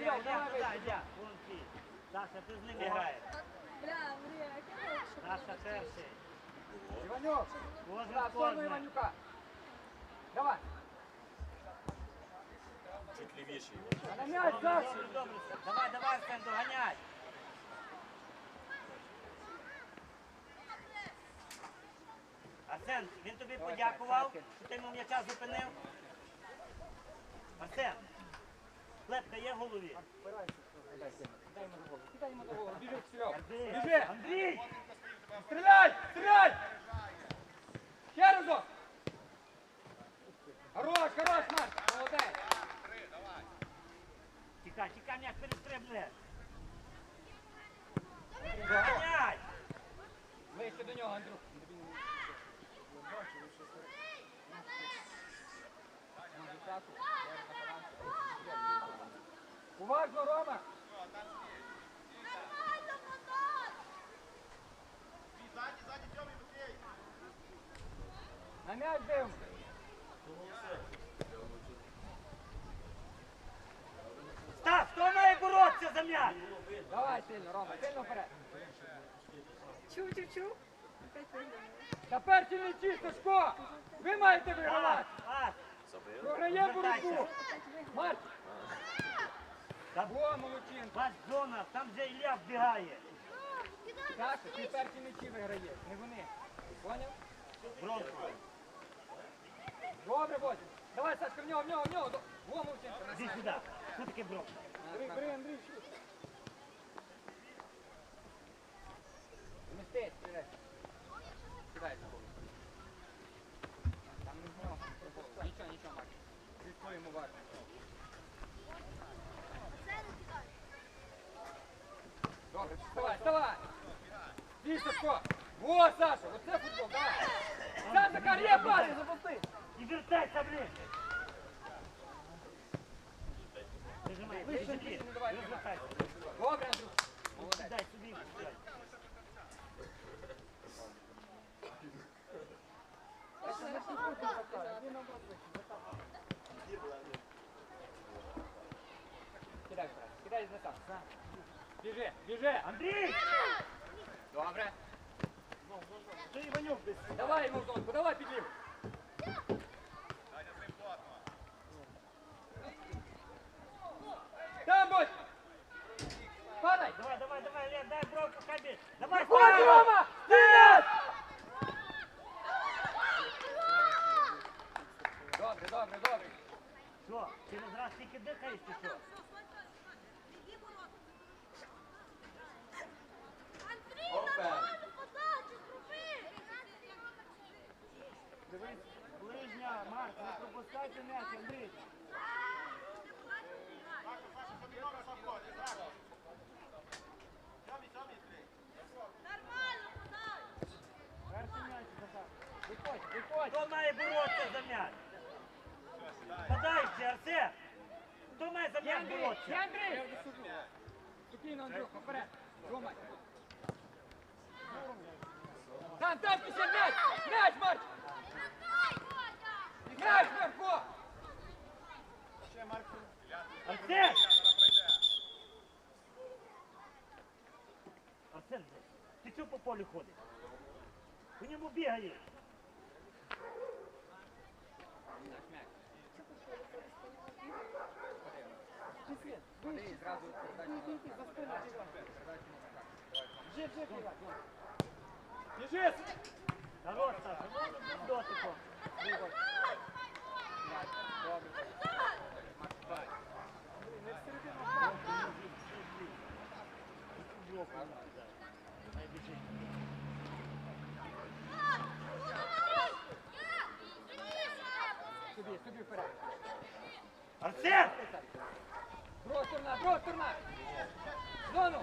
Ілля, Ілля. Вон ті. Саша, ти з ними граєш. Саша перший. Іванюк, на сторону. Давай. Чуть лівіший. Добре, добре. Давай, давай, Арсен, доганяй. Арсен, він тобі подякував, що ти йому м'яча зупинив. Арсен, клепка є в голові? Дай йому голову. Кидай йому голову. Біжи, Серега. Біжи. Андрій! Стріляй! Стріляй! Ще разок! Хорош, хорош, Марк! Молодець! Тікай, тікай, м'яч перестрибне. Доганяй! Ближче до нього, Андрюх. Уважно, Рома! На м'яч дивимося. Стас, хто має боротися за м'яч? Давай сильно, Рома, сильно вперед. Чу-чу-чу. Опять виграли. Тепер м'ячі, Сашко! Ви маєте вигравати! Програє боротьбу! Марк! Та Во, молодчинка! Пас зона, там вже Ілля вбігає. Саша, ти перші м'ячі виграєш, не вони. Поняв? Бронко. Добре, Бодя. Давай, Сашка, в нього, в нього, в нього. Во, молодчинка. Іди сюди. Що таке бронко? Бери, бери, Андрій, шут. Вмістись, стріляй. Таку. Там не в нього. Нічого, нічого, Марк. Слідкуємо уважно. Добре, вставай, вставай. Стій, Сашко. Во, Саша, оце футбол, давай. Сам Захар, є пас. Запусти. І вертайся, блин. Прижимай, Вище, прижимай. вище, не давай, Розвертайся. Добре, Андрюх. Молодець. Дай собі. дай. Кидай, брат, кидай за там. Біжи, біжи. Андрій! Добре. Ти Іванюк десь. Давай йому в зонку, давай підлів. Там будь. Падай. Давай, давай, давай, Ілля, дай бронко, хай бі- Давай, Ходь, Слава! Рома! Вперед! Добре, добре, добре. Що, ти не зараз тільки дихаєш чи що? Хто має боротися за м'яч? Подай ще, Арсен! Хто має за м'яч боротися? Андрій. Спокійно, Андрюха, вперед. Рома. Там, там, після м'яч! М'яч, Марк! М'яч, Марко! Арсен! Арсен, ти чого по полю ходиш? По ньому бігає. Біжи! Хорош, Саша, ну з дотиком. Добре. Собі, собі вперед. Арсен! Друга сторона, друга сторона! Зону!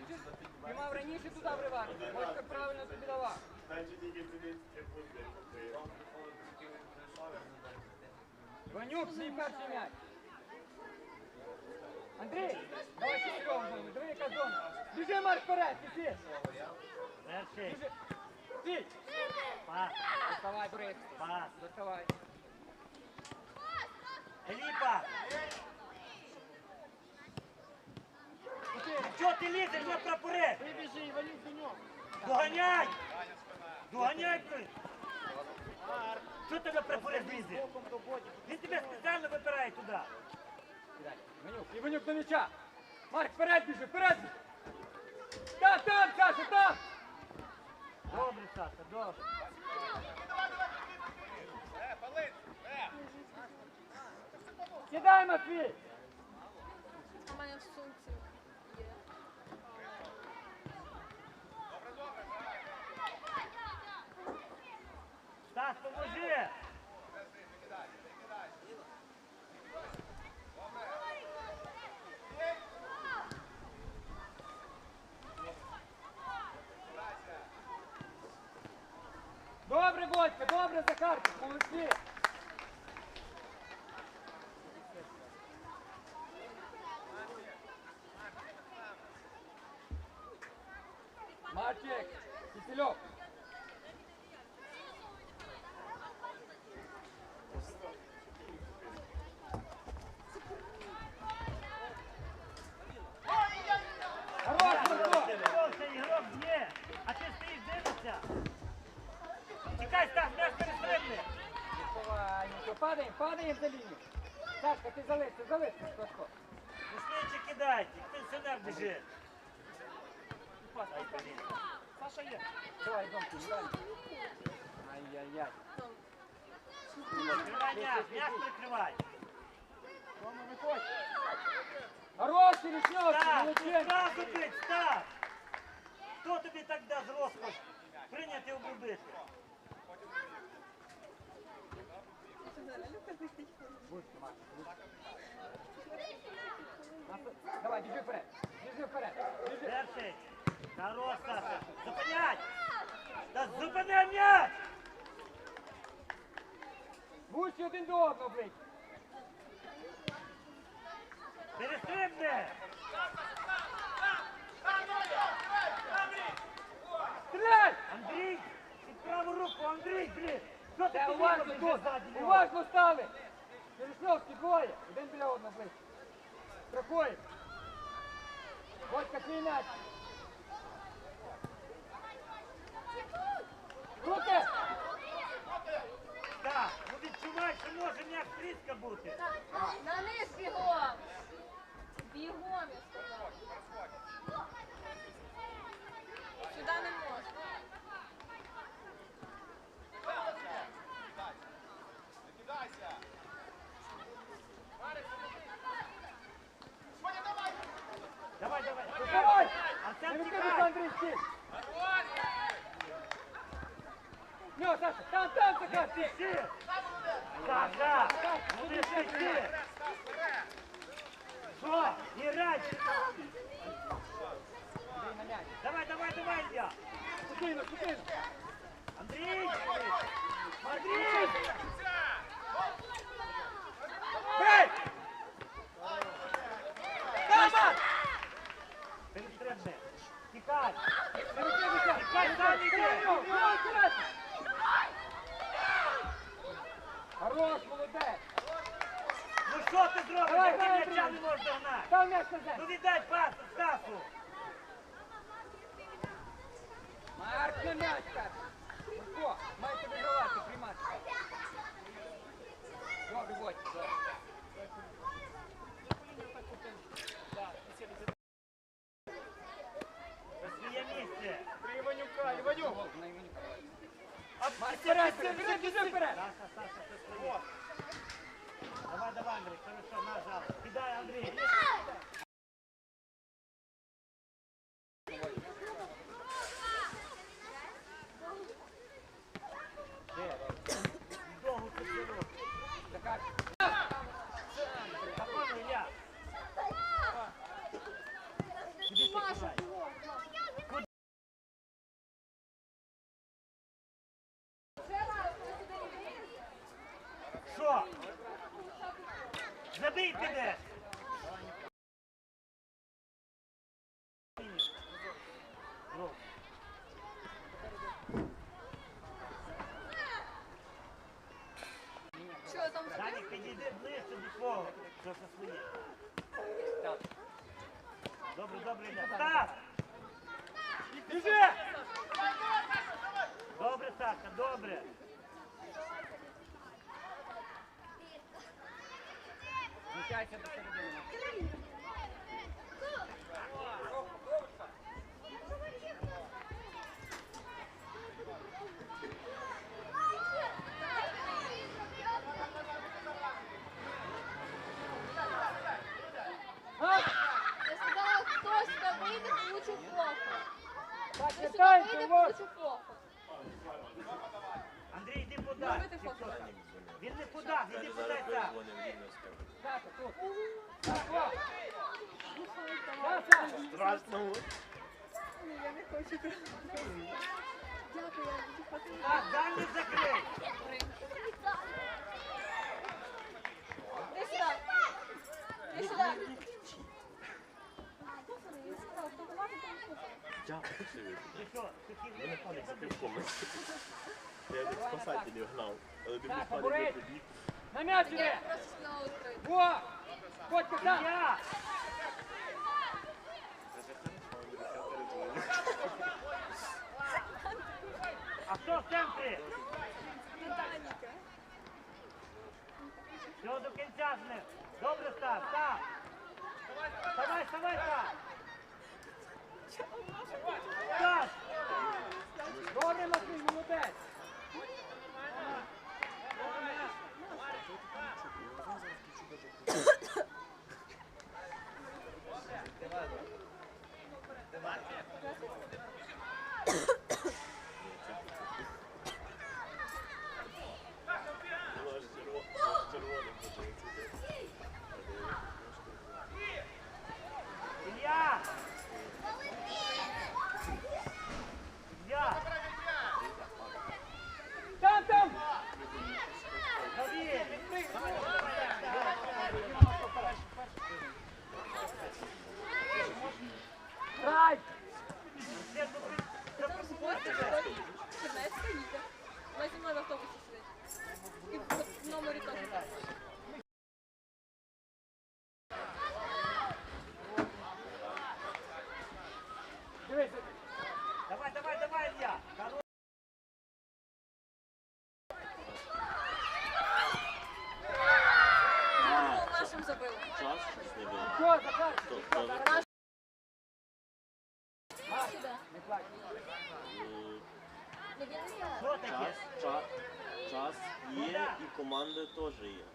Захар, бачиш? Ти мав раніше туди вривати. Ось так правильно. Значить, тільки туди секунди. Ванюк, свій перший м'яч. Андрій, давай ще Серегу зону, диви яка зона. Біжи, Марк, вперед, біжи. Перший. Біжи. Стій. Пас. Доставай, Борис. Пас. Доставай. Філіпа. Чого ти лізеш на прапорець? Вибіжи, Іванюк до нього. Доганяй! Доганяй! Що тебе прапорець лізе? Він тебе спеціально вибирає туди. Іванюк, Іванюк до м'яча. Марк, вперед біжи, вперед біжи. Там, там, Саша, там. Добре, Саша, добре. Кидай, Матвій. У мене в сумці Стас, поможи! Добре, Бодька, добре, Захарчик, молодці. Марчик, Кисельов. Хорош, Марко! Це ігрок б'є, а ти стоїш дивишся. Чекай, Стас, м'яч перестрибне. Давай, Нічого, падаємо, падаємо за лінію. Сашка, ти залиш, ти залиш, Сашко. Ну швидше кидайте, пенсіонер біжить. Саша є. Давай, Домки, давай. Ай-яй-яй. Прикривай м'яч, м'яч прикривай. Рома, виходь. Хороший ну молодчик. зразу бить, Хто тобі так дасть розкош прийняти обробити? Давай, біжи вперед. Біжи вперед. Біжи. Перший. Хорош, Саша. Зупинять! Та зупини м'яч! Гущі один до одного, блядь. Перестрибни! Стріляй! Андрій! Під праву руку, Андрій, блін! Що ти уважно робиш тут. Уважно стали. Вишневський двоє. Один біля одного, блядь. Страхує. Водька, твій м'яч. Руки! Так, ну відчувай, що може м'яч тріска бути. На низ бігом! Бігом, я сказала. Сюди не можна. Давай, давай. Давай! Не Артем, викидайся, тікай! Андрій, стій! Ну, Саша, там, там, Захар! Ти! Саша! Ну ти ти! Що? Грай! Андрій, на м'яч. Давай, давай, давай, Ілля! Спокійно, спокійно. Андрій! Андрій! Бей! Тама! Викидайся! Тікай, сам іди! Хорош, молодець! Ну що ти зробиш, Давай, як ти давай, м'яча давай. не можеш догнати? Став м'яч на Ну віддай пас Стасу! Марк на м'яч, так! Марко, маєте вигравати, приймати. Добре, будь. На своє місце! Три Іванюка, Іванюк! На Іванюка. Вперед, біжи вперед! Саша, Саша, ти своє! Давай, давай, Андрій, хорошо, нажав! Кидай, Андрій! там Данік, підійди ближче до свого, що це своє. Так. Добре, добре. Стас! Біжи! Добре, Саша, добре. Включайся до середини. Вийде, получу плохо. Так, Хто не сюди вийде, вот. получу плохо. Андрій, йди подай. Робити фото. Він не подасть, іди подай сам. Саша, тут. Саша, Слухай, Саша. Страшно. Я не хочу. Дякую, я буду фото. Так, дальній закрий. Іди сюди. Іди сюди. Пацани, я сказала, хто команду, тому слухай. Ти що, ти хіба не ходиш? Я від спасателів гнав. Але ти Так, не фаворит. побіг. На м'яч Я іди. просто сказала відкрити. Во! Котька, там. Я! А хто в центрі? Титаніка. Все до кінця з ним. Добре став, став. Вставай, вставай, став. Добре, Матвій, молодець. Ну, аж черво- червоним почали сидіти. Ілля! Ілля! Там, там. Давид! Грай. Це тут- це Там тут- зборка стоїть. Чернецька їде. Вона зі мною в автобусі сидить. І в номері теж так. Дивись. Давай, давай, давай, Ілля! Хорош. Гол нашим забили. Час щось не було. Що, Захар? Хто? Хто? Наш А, сюди. Не плач. М, Ну він не знає. Що таке? Час, час, час команда теж є.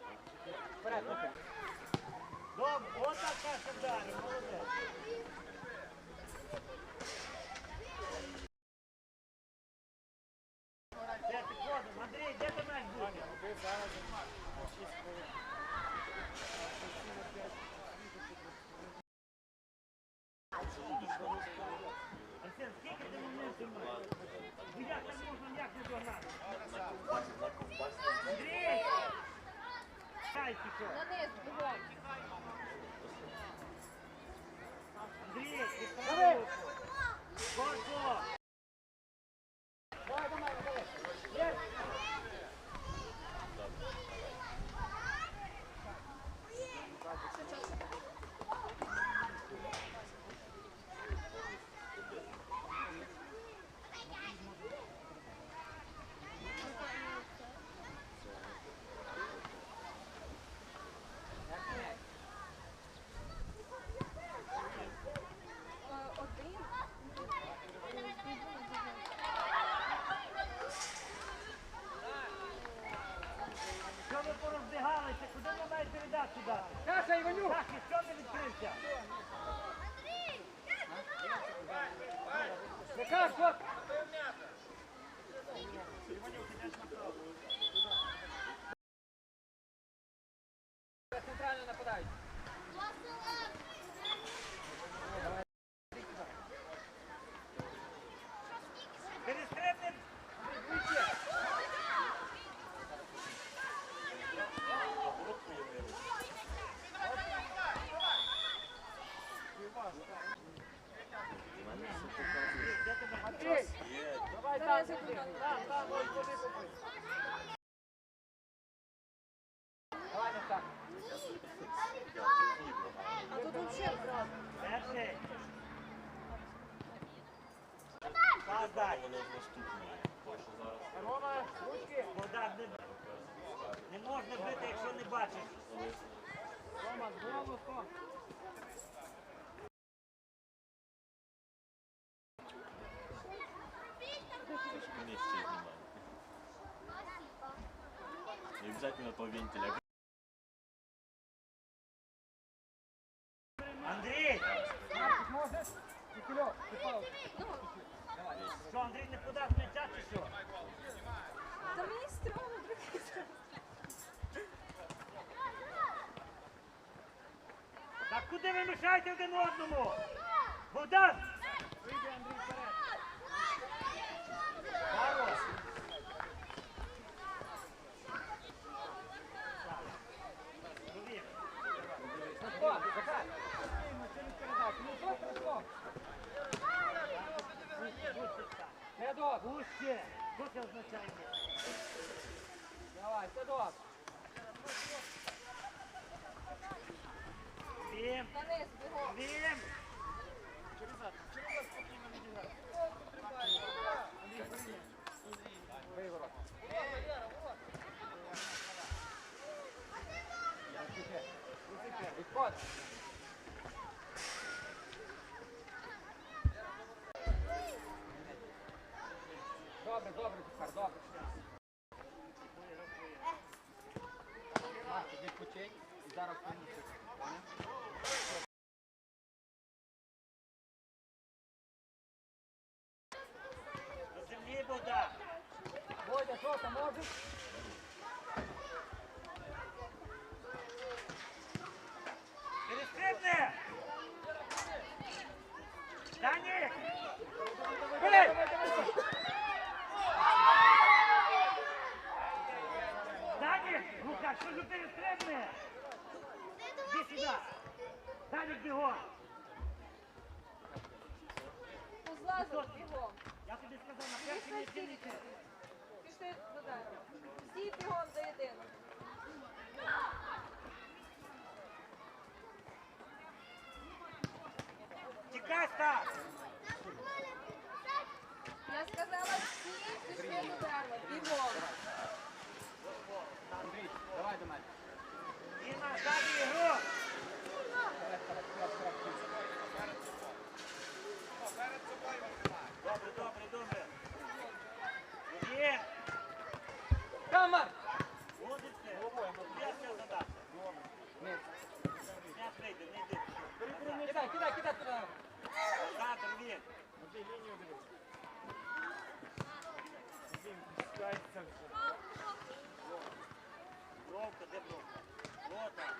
Добре, отака сюди, молодець. Де де ти маєш бути? Скільки ти минут маєш? Як так можна ніяк не догнати? Андрій! Дай ти що? На низ, бігом. Андрій, ти правильно. Корпо! Давай, давай, давай. Є. Е, Один. Що ви порозбігалися? Куди ви маєте передачу дати? Саша, Іванюк. Так, і що ти відкрився? Захар, хлоп. Центрально нападають. Перестрибни вище. Де тебе Матвій. Давай Давай, там. закрутимо. Там, там, ось туди попри. Давай, не так. А тут взагалі Перший. Так, Подай. Воно з наступної. Той, що зараз Рома, ручки. Богдан, не, можна бити, якщо не бачиш. Рома, з обязательно по вентиля. Кукольов, ти паузу. Що, Андрій не м'яча чи що? Та мені стрьомно прикрити. Так куди ви мішаєте один одному? Богдан! Вийди, Андрій, вперед. Хорош! Чоловік, Сашко, Захар. Спокійно, через передачу. Ну, що страшно? Добре. Гуще! Що це означає? Давай, садок. Вім! Вім! Виворот. Відходь. Добре, добре, Захар, добре. Марко, відпочинь і зараз принесу. До землі, Богдан! Водя, що там можеш? Перестрибни! Дані! Ей! Дані! Лука, що ж перестрибни? Іди сюди! Данік бігом! Позлазив, бігом. Я тобі сказав, на першій Пішли туди. Всі бігом до єдиного. Тікай, Стас! Я сказала, всі пішли до дерева. Бігом. Андрій, давай до мене. Діма, ззаді ігру! Добре, добре, добре. Є! Там, Марк! Водиться! Я все задача. Ні. М'яч вийде, не йди. Кидай, кидай, кидай туди. Катер, він. Бровка, де бровка? Лота.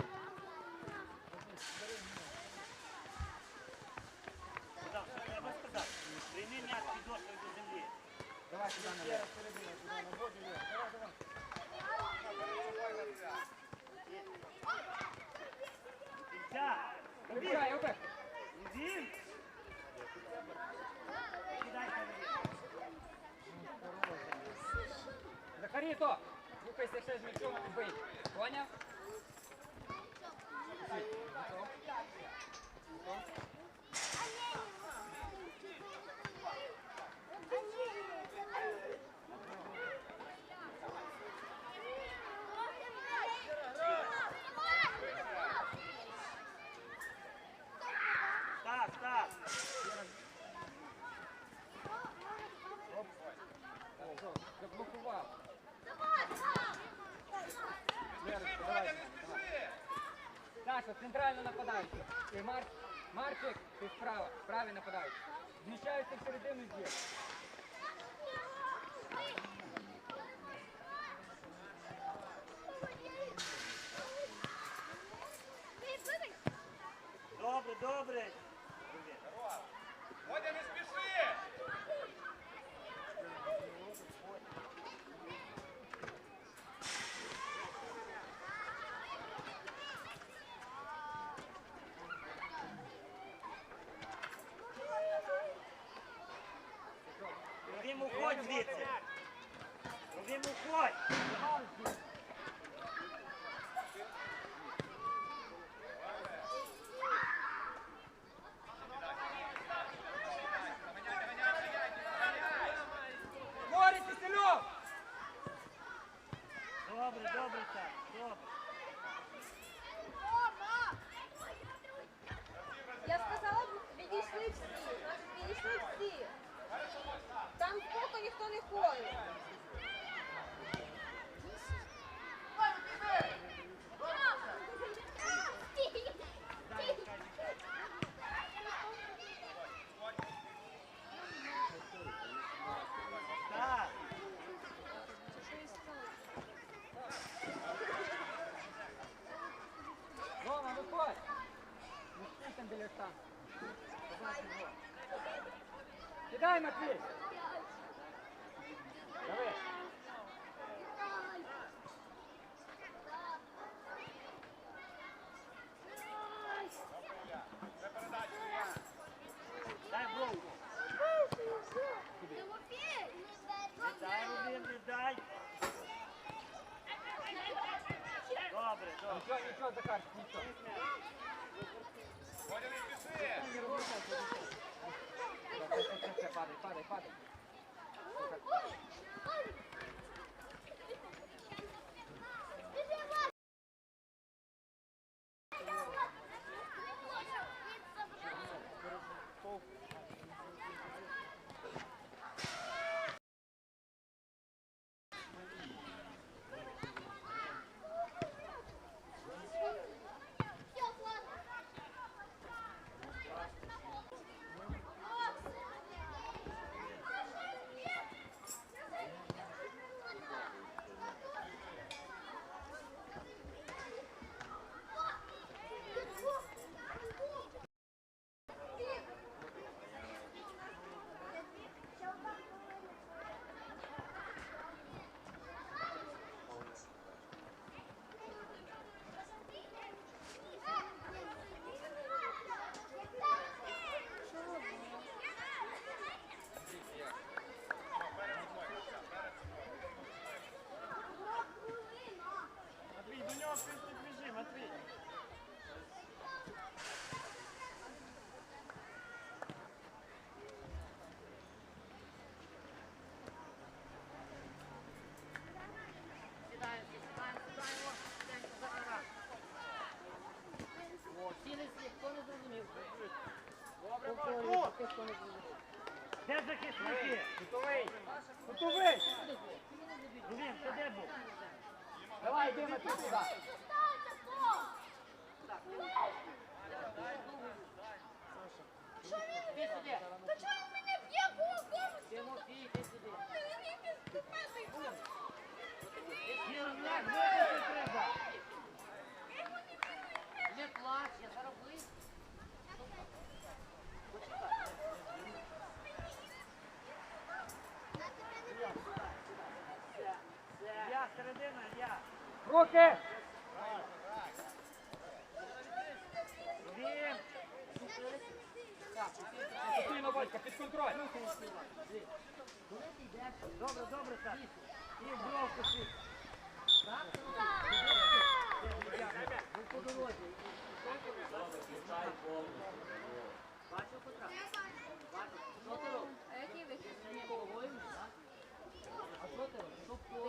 Богдан, що треба сказати? Прийми м'яч підошвою до землі. Давай сюди наверх. Кінця. Обігай, обігай. Він. Кидайте мені. Захаріто, рухайся ще з м'ячом і бий. Поняв? Стас, Стас. Заблокував. Давай. Саша, центрально нападаючи. Марчик, ти справа, правий нападаючий. Зміщаєшся в середину збір. Ровім уходь звідси. Ровім уходь. ніхто не ходить. Так. Рома, виходь! Не стій там. Кидай, бровку. Не дай. Добре, добре. Нічого, нічого, Захарчик, нічого. Pare, pare, pare. Де захисники? Готовий! Готовий! Рубін, ти де був? Давай, йди, Матвій, сюди.